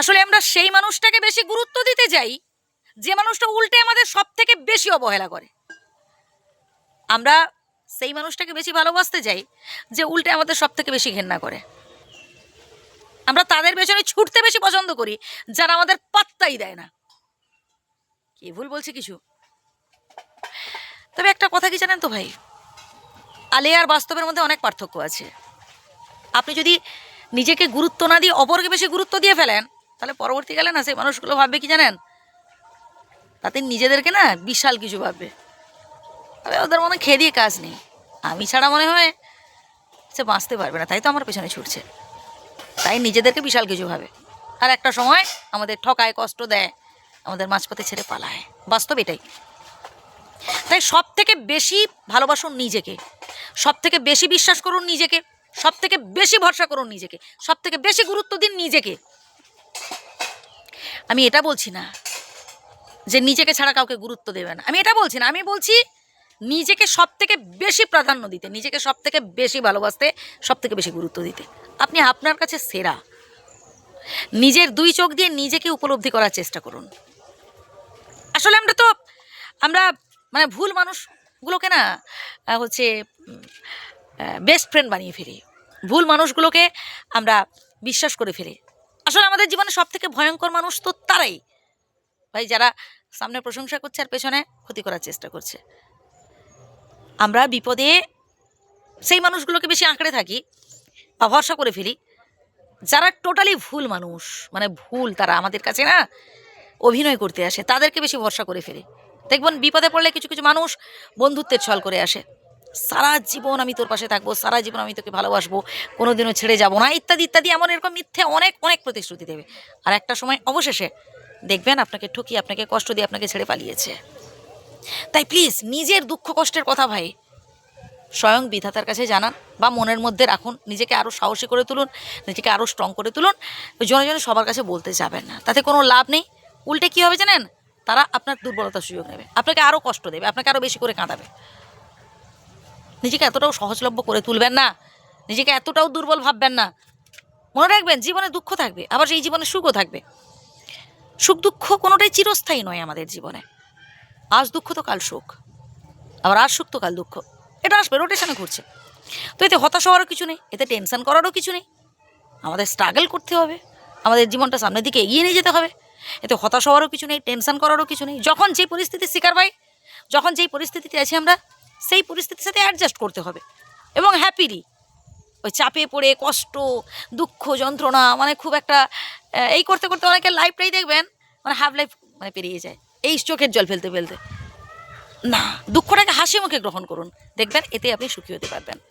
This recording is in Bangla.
আসলে আমরা সেই মানুষটাকে বেশি গুরুত্ব দিতে যাই, যে মানুষটা উল্টে আমাদের সব থেকে বেশি অবহেলা করে। আমরা সেই মানুষটাকে বেশি ভালোবাসতে যাই, যে উল্টে আমাদের সব থেকে বেশি ঘেন্না করে। আমরা তাদের পেছনে ছুটতে বেশি পছন্দ করি, যারা আমাদের পাত্তাই দেয় না। কে ভুল বলছি কিছু? তবে একটা কথা কি জানেন তো ভাই? আলে আর বাস্তবের মধ্যে অনেক পার্থক্য আছে। আপনি যদি নিজেকে গুরুত্ব না দিয়ে অপরকে বেশি গুরুত্ব দিয়ে ফেলেন তাহলে পরবর্তীকালে না সেই মানুষগুলো ভাববে কি জানেন? তাতে নিজেদেরকে না বিশাল কিছু ভাববে। তবে ওদের মনে খেয়ে দিয়ে কাজ নেই। আমি ছাড়া মনে হয় সে বাঁচতে পারবে না, তাই তো আমার পেছনে ছুটছে। তাই নিজেদেরকে বিশাল কিছু ভাবে। আর একটা সময় আমাদের ঠকায়, কষ্ট দেয়, আমাদের মাঝপথে ছেড়ে পালায়। বাস্তব এটাই। তাই সব থেকে বেশি ভালোবাসুন নিজেকে। সব থেকে বেশি বিশ্বাস করুন নিজেকে। সব থেকে বেশি ভরসা করুন নিজেকে। সব থেকে বেশি গুরুত্ব দিন নিজেকে। আমি এটা বলছি না যে নিজেকে ছাড়া কাউকে গুরুত্ব দেবে না। আমি এটা বলছি না, আমি বলছি নিজেকে সব থেকে বেশি প্রাধান্য দিতে, নিজেকে সব থেকে বেশি ভালোবাসতে সব থেকে বেশি গুরুত্ব দিতে। আপনি আপনার কাছে সেরা। নিজের দুই চোখ দিয়ে নিজেকে উপলব্ধি করার চেষ্টা করুন। আসলে আমরা তো, আমরা মানে ভুল মানুষগুলোকে না হচ্ছে বেস্ট ফ্রেন্ড বানিয়ে ফেলি। ভুল মানুষগুলোকে আমরা বিশ্বাস করে ফেলি। আসলে আমাদের জীবনে সব থেকে ভয়ঙ্কর মানুষ তো তারাই। ভাই, যারা সামনে প্রশংসা করছে আর পেছনে ক্ষতি করার চেষ্টা করছে। আমরা বিপদে সেই মানুষগুলোকে বেশি আঁকড়ে থাকি বা ভরসা করে ফেলি, যারা টোটালি ভুল মানুষ মানে ভুল তারা আমাদের কাছে না অভিনয় করতে আসে, তাদেরকে বেশি ভরসা করে ফেলি। দেখবেন বিপদে পড়লে কিছু কিছু মানুষ বন্ধুত্বের ছল করে আসে। সারা জীবন আমি তোর পাশে থাকব, সারা জীবন আমি তোকে ভালোবাসবো, কোনোদিনও ছেড়ে যাব না, ইত্যাদি ইত্যাদি, এমন এরকম মিথ্যে অনেক অনেক প্রতিশ্রুতি দেবে। আর একটা সময় অবশেষে দেখবেন আপনাকে ঠকিয়ে, আপনাকে কষ্ট দিয়ে আপনাকে ছেড়ে পালিয়েছে। তাই প্লিজ নিজের দুঃখ কষ্টের কথা ভাই, স্বয়ং বিধাতার কাছে জানান বা মনের মধ্যে রাখুন, নিজেকে আরও সাহসী করে তুলুন, নিজেকে আরও স্ট্রং করে তুলুন, জনে জনে সবার কাছে বলতে যাবেন না। তাতে কোনো লাভ নেই। উল্টে কী হবে জানেন? তারা আপনার দুর্বলতার সুযোগ নেবে, আপনাকে আরও কষ্ট দেবে, আপনাকে আরও বেশি করে কাঁদাবে। নিজেকে এতটাও সহজলভ্য করে তুলবেন না। নিজেকে এতটাও দুর্বল ভাববেন না। মনে রাখবেন, জীবনে দুঃখ থাকবে, আবার সেই জীবনে সুখও থাকবে। সুখ দুঃখ কোনোটাই চিরস্থায়ী নয় আমাদের জীবনে। আজ দুঃখ তো কাল সুখ, আবার আজ সুখ তো কাল দুঃখ। এটা আসবে রোটেশনে ঘুরছে। তো এতে হতাশ হওয়ারও কিছু নেই, এতে টেনশন করারও কিছু নেই। আমাদের স্ট্রাগল করতে হবে, আমাদের জীবনটা সামনের দিকে এগিয়ে নিয়ে যেতে হবে। এতে হতাশ হওয়ারও কিছু নেই টেনশন করারও কিছু নেই। যখন যেই পরিস্থিতির শিকার পাই যখন যেই পরিস্থিতিতে আছি আমরা সেই পরিস্থিতির সাথে অ্যাডজাস্ট করতে হবে। এবং হ্যাপিলি ওই চাপে পড়ে, কষ্ট, দুঃখ, যন্ত্রণা মানে খুব একটা এই করতে করতে অনেকের লাইফটাই দেখবেন মানে হাফ লাইফ মানে পেরিয়ে যায়। এই চোখের জল ফেলতে ফেলতে। না, দুঃখটাকে হাসি মুখে গ্রহণ করুন। দেখবেন এতে আপনি সুখী হতে পারবেন।